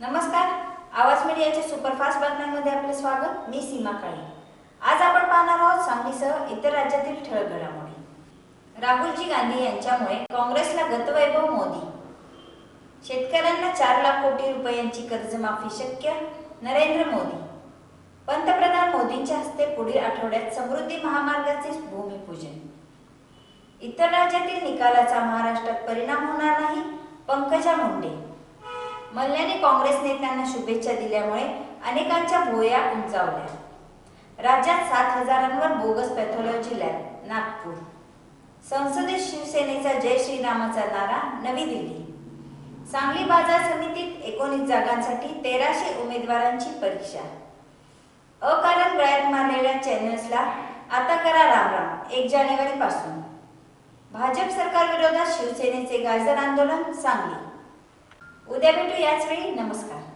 नमस्कार. आवाज मीडियाच्या सुपरफास्ट बातम्यांमध्ये आपले स्वागत. मी सीमा काळे. आज आपण पाहणार आहोत सांगलीसह इतर राज्यातील ठळक घडामोडी. राहुलजी गांधी यांच्यामुळे काँग्रेसला गतवैभव मोदी. शेतकऱ्यांना चार लाख कोटी रुपयांची कर्जमाफी शक्य? नरेंद्र मोदी. पंतप्रधान मोदींच्या हस्ते पुढील आठवड्यात समृद्धी महामार्गाचे भूमिपूजन. इतर राज्यातील निकालाचा महाराष्ट्रात परिणाम होणार नाही. पंकजा मुंडे. मल्ल्याने काँग्रेस नेत्यांना शुभेच्छा दिल्यामुळे अनेकांच्या भोया उंचावल्या. राज्यात सात हजारांवर बोगस पॅथॉलॉजी लॅब नागपूर. संसदेत शिवसेनेचा जय श्रीरामाचा नारा नवी दिल्ली. सांगली बाजार समितीत एकोणीस जागांसाठी तेराशे उमेदवारांची परीक्षा. अकारण गळ्यात मारलेल्या चॅनल्सला आता करा रामराम एक जानेवारी पासून भाजप सरकार विरोधात शिवसेनेचे गाजर आंदोलन सांगली. उद्या भेटू याच वेळी नमस्कार.